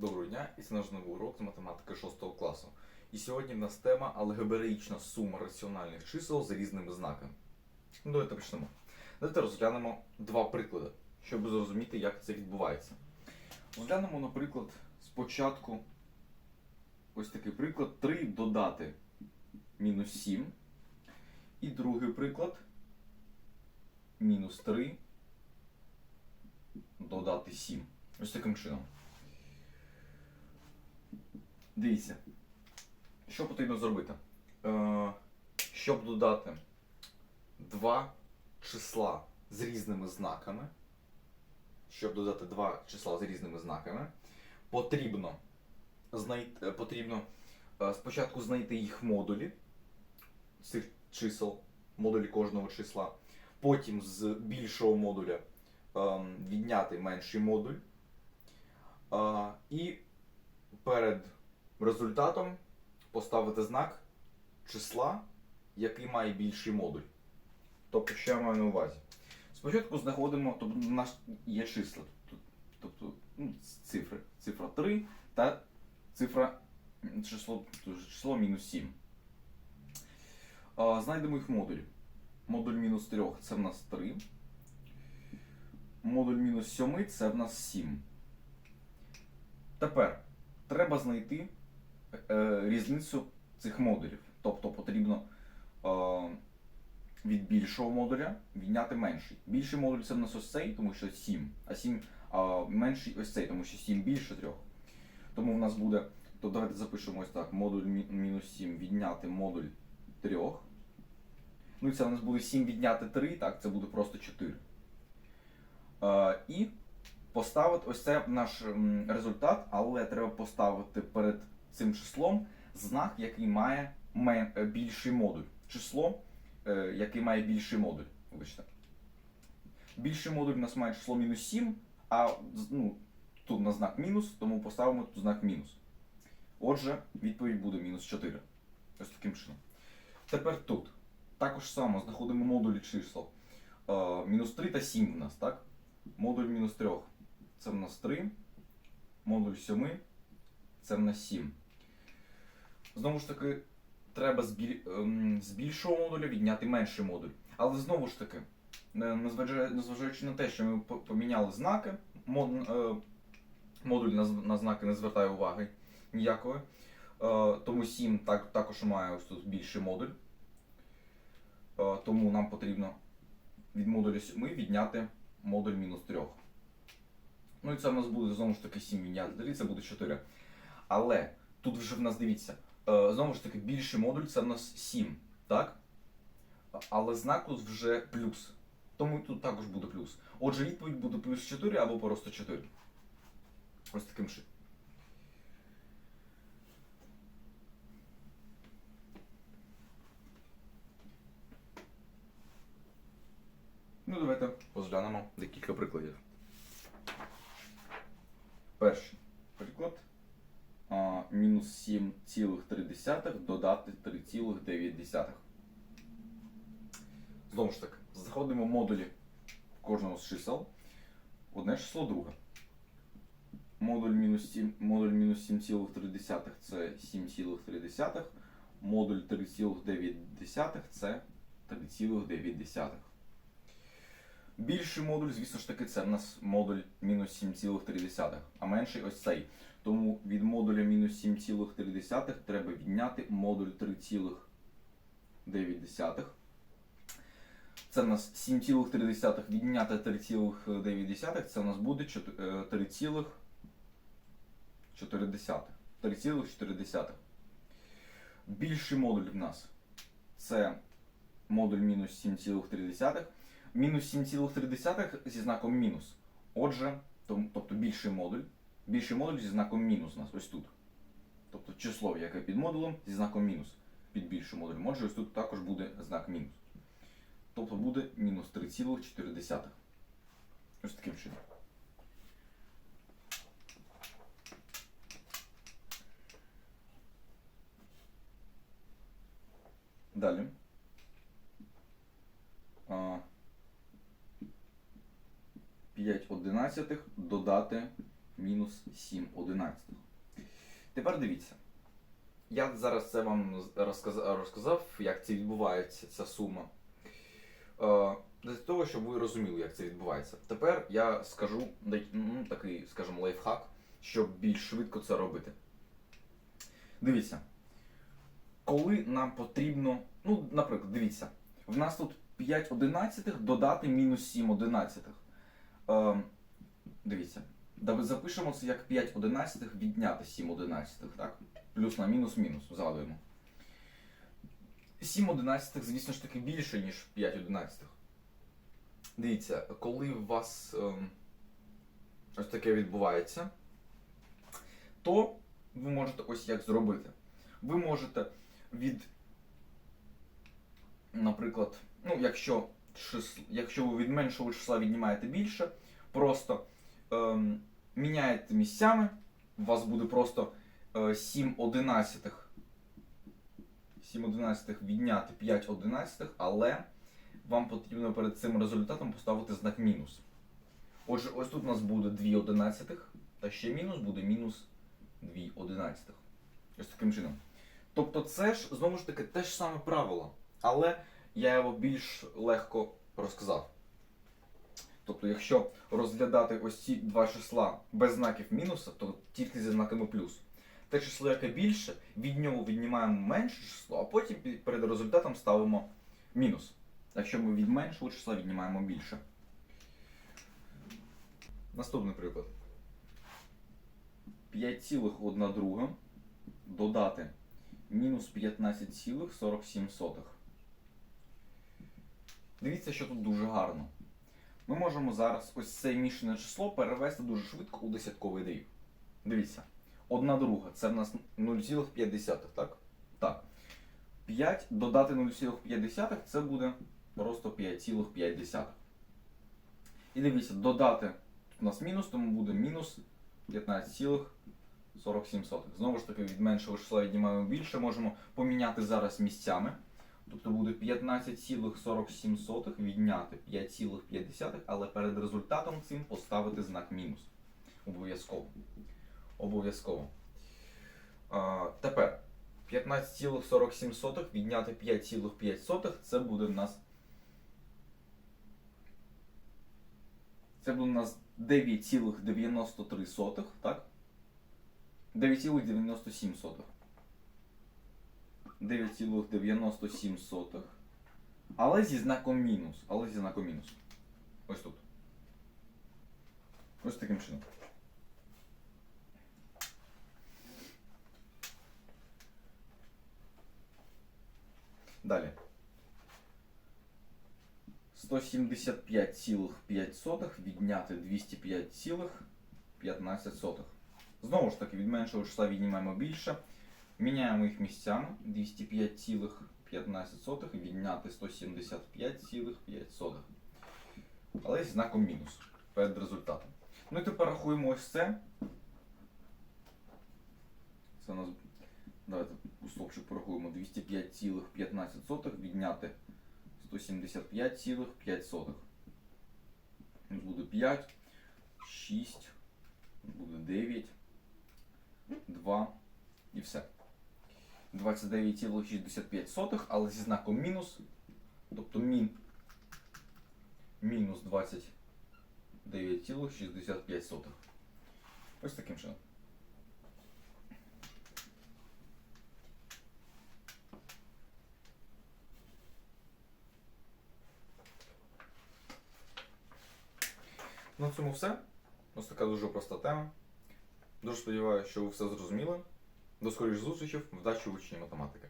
Доброго дня, і це наш новий урок з математики 6 класу. І сьогодні в нас тема алгебраїчна сума раціональних чисел з різними знаками. Ну, давайте почнемо. Давайте розглянемо два приклади, щоб зрозуміти, як це відбувається. Розглянемо, наприклад, спочатку ось такий приклад 3 додати мінус 7. І другий приклад мінус 3 додати 7. Ось таким чином. Дивіться, що потрібно зробити? Е, щоб додати два числа з різними знаками, щоб додати два числа з різними знаками, потрібно, знайти, е, потрібно е, спочатку знайти їх модулі цих чисел, модулі кожного числа, потім з більшого модуля ем, відняти менший модуль. Е, і перед результатом поставити знак числа, який має більший модуль. Тобто, що я маю на увазі? Спочатку знаходимо, тобто у нас є числа, тобто ну, цифри. Цифра 3 та цифра число, число мінус 7. А, знайдемо їх модулі. Модуль мінус 3 це в нас 3. Модуль мінус 7 це в нас 7. Тепер треба знайти е, різницю цих модулів. Тобто потрібно е, від більшого модуля відняти менший. Більший модуль це в нас ось цей, тому що 7, а 7 а менший ось цей, тому що 7 більше 3. Тому в нас буде, то давайте запишемо ось так, модуль мінус 7 відняти модуль 3. Ну і це у нас буде 7 відняти 3, так, це буде просто 4. Е, і поставити ось це наш результат, але треба поставити перед цим числом знак, який має е, більший модуль. Число, е, який має більший модуль. Вибачте. Більший модуль у нас має число мінус 7, а ну, тут на знак мінус, тому поставимо тут знак мінус. Отже, відповідь буде мінус 4. Ось таким чином. Тепер тут. Також само знаходимо модулі чисел. Е, мінус 3 та 7 у нас, так? Модуль мінус 3 це в нас 3. Модуль 7 це в нас 7. Знову ж таки, треба ем, з більшого модуля відняти менший модуль. Але знову ж таки, е, незважаючи, на те, що ми поміняли знаки, е, модуль на, знаки не звертає уваги ніякої. Е, тому 7 так, також має ось тут більший модуль. Тому нам потрібно від модуля 7 відняти модуль мінус 3. Ну і це в нас буде знову ж таки 7 відняти 3, це буде 4. Але тут вже в нас дивіться, е, знову ж таки, більший модуль це в нас 7, так? Але знак тут вже плюс. Тому тут також буде плюс. Отже, відповідь буде плюс 4 або просто 4. Ось таким чином. Ну, давайте розглянемо декілька прикладів. Перший приклад. Мінус 7,3 додати 3,9. Знову ж таки, в модулі кожного з чисел. Одне число друге. Модуль мінус 7, модуль 7,3 це 7,3. Модуль 3,9 це 3,9. Більший модуль, звісно ж таки, це в нас модуль мінус 7,3, а менший ось цей. Тому від модуля мінус 7,3 треба відняти модуль 3,9. Це в нас 7,3 відняти 3,9, це у нас буде 3,4. 3,4. Більший модуль в нас це модуль мінус 7,3. Мінус 7,3 зі знаком мінус. Отже, тобто більший модуль. Більший модуль зі знаком мінус у нас ось тут. Тобто число, яке під модулем, зі знаком мінус. Під більшим модулем. Отже, ось тут також буде знак мінус. Тобто буде мінус 3,4. Ось таким чином. Далі. 5 одинадцятих додати мінус 7 одинадцятих. Тепер дивіться. Я зараз це вам розказав, як це відбувається, ця сума. Е, Для того, щоб ви розуміли, як це відбувається. Тепер я скажу такий, скажімо, лайфхак, щоб більш швидко це робити. Дивіться, коли нам потрібно, ну, наприклад, дивіться, в нас тут 5 одинадцятих додати мінус 7 одинадцятих. Е, дивіться, запишемо це як 5 одинадцятих відняти 7 одинадцятих, так? Плюс на мінус мінус, згадуємо. 7 одинадцятих, звісно ж таки, більше, ніж 5 одинадцятих. Дивіться, коли у вас ем, ось таке відбувається, то ви можете ось як зробити. Ви можете від, наприклад, ну, якщо, якщо ви від меншого числа віднімаєте більше, просто ем, міняєте місцями, у вас буде просто е, 7 одинадцятих. 7 одинадцятих відняти 5 одинадцятих, але вам потрібно перед цим результатом поставити знак мінус. Отже, ось тут у нас буде 2 одинадцятих, та ще мінус буде мінус 2 одинадцятих. Ось таким чином. Тобто це ж знову ж таки те ж саме правило, але я його більш легко розказав. Тобто, якщо розглядати ось ці два числа без знаків мінуса, то тільки зі знаками плюс. Те число, яке більше, від нього віднімаємо менше число, а потім перед результатом ставимо мінус. Якщо ми від меншого числа віднімаємо більше. Наступний приклад. 5,1 додати мінус 15,47. Дивіться, що тут дуже гарно. Ми можемо зараз ось це мішане число перевести дуже швидко у десятковий дріб. Дивіться, одна друга це в нас 0,5, так? Так. 5 додати 0,5 це буде просто 5,5. І дивіться, додати тут у нас мінус, тому буде мінус 15,47. Знову ж таки, від меншого числа віднімаємо більше, можемо поміняти зараз місцями. Тобто буде 15,47 відняти 5,5, але перед результатом цим поставити знак мінус. Обов'язково. Обов'язково. Тепер 15,47 відняти 5,5 це буде в нас. Це буде у нас 9,93, так? 9,97. 9,97. Але зі знаком мінус. Але зі знаком мінус. Ось тут. Ось таким чином. Далі. 175,5 відняти 205,15. Знову ж таки, від меншого числа віднімаємо більше. Міняємо їх місцями. 205,15 відняти 175,5. Але зі знаком мінус перед результатом. Ну і тепер рахуємо ось це. Це у нас. Давайте у стовпчик порахуємо 205,15 відняти 175,5. Буде 5, 6, буде 9, 2 і все. 29,65, але зі знаком мінус. Тобто мін мінус 29,65. Ось таким чином. На цьому все. Ось така дуже проста тема. Дуже сподіваюся, що ви все зрозуміли. До скоріш зустрічей, вдачі учні математики.